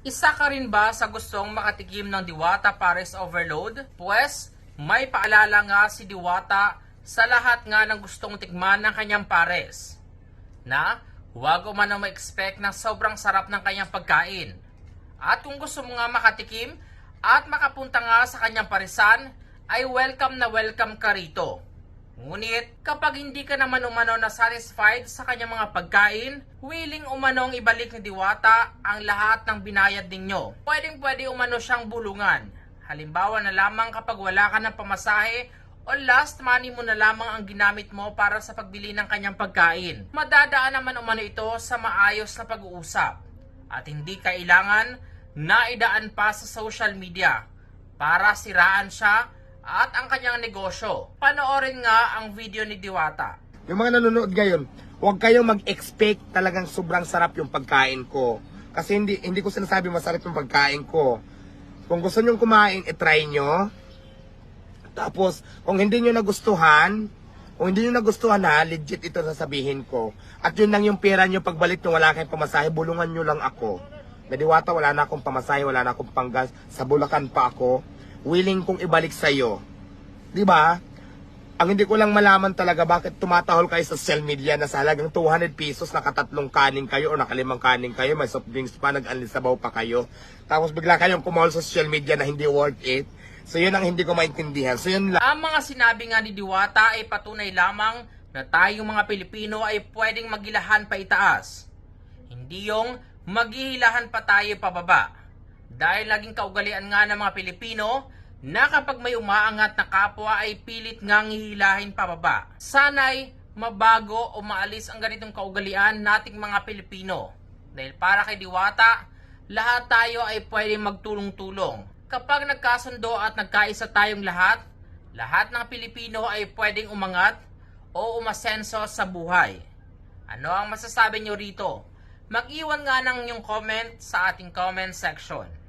Isa ka rin ba sa gustong makatikim ng Diwata Pares Overload? Pues, may paalala nga si Diwata sa lahat nga ng gustong tikman ng kanyang pares. Na, huwag o man ma-expect ng sobrang sarap ng kanyang pagkain. At kung gusto mo nga makatikim at makapunta nga sa kanyang parisan, ay welcome na welcome ka rito. Ngunit kapag hindi ka naman umano na satisfied sa kanyang mga pagkain, willing umanong ibalik ni Diwata ang lahat ng binayad ninyo. Pwedeng pwede umano siyang bulungan. Halimbawa na lamang kapag wala ka ng pamasahe o last money mo na lamang ang ginamit mo para sa pagbili ng kanyang pagkain. Madadaan naman umano ito sa maayos na pag-uusap. At hindi kailangan na idaan pa sa social media para siraan siya at ang kanyang negosyo. Panoorin nga ang video ni Diwata. Yung mga nanonood ngayon, huwag kayong mag-expect talagang sobrang sarap yung pagkain ko. Kasi hindi hindi ko sinasabi masarap yung pagkain ko. Kung gusto nyo kumain, itry nyo. Tapos, kung hindi nyo nagustuhan, kung hindi nyo nagustuhan ha, legit ito sasabihin ko. At yun lang yung pera nyo pagbalik nyo, wala kayong pamasahe, bulungan nyo lang ako. Nadiwata, wala na akong pamasahe, wala na akong panggas. Sa Bulacan pa ako. Willing kong ibalik sa'yo. Di ba? Ang hindi ko lang malaman talaga bakit tumatahol kayo sa social media na sa halagang 200 pesos nakatatlong kanin kayo o nakalimang kanin kayo, may soft drinks pa, nag-anlisabaw pa kayo. Tapos bigla kayong kumahol sa social media na hindi worth it. So yun ang hindi ko maintindihan. So yun lang. Ang mga sinabi nga ni Diwata ay patunay lamang na tayong mga Pilipino ay pwedeng magilahan pa itaas. Hindi yung maghihilahan pa tayo pababa. Dahil laging kaugalian nga ng mga Pilipino na kapag may umaangat na kapwa ay pilit ngang hihilahin pababa. Sana'y mabago o maalis ang ganitong kaugalian nating mga Pilipino. Dahil para kay Diwata, lahat tayo ay pwedeng magtulong-tulong. Kapag nagkasundo at nagkaisa tayong lahat, lahat ng Pilipino ay pwedeng umangat o umasenso sa buhay. Ano ang masasabi nyo rito? Mag-iwan nga ng inyong comment sa ating comment section.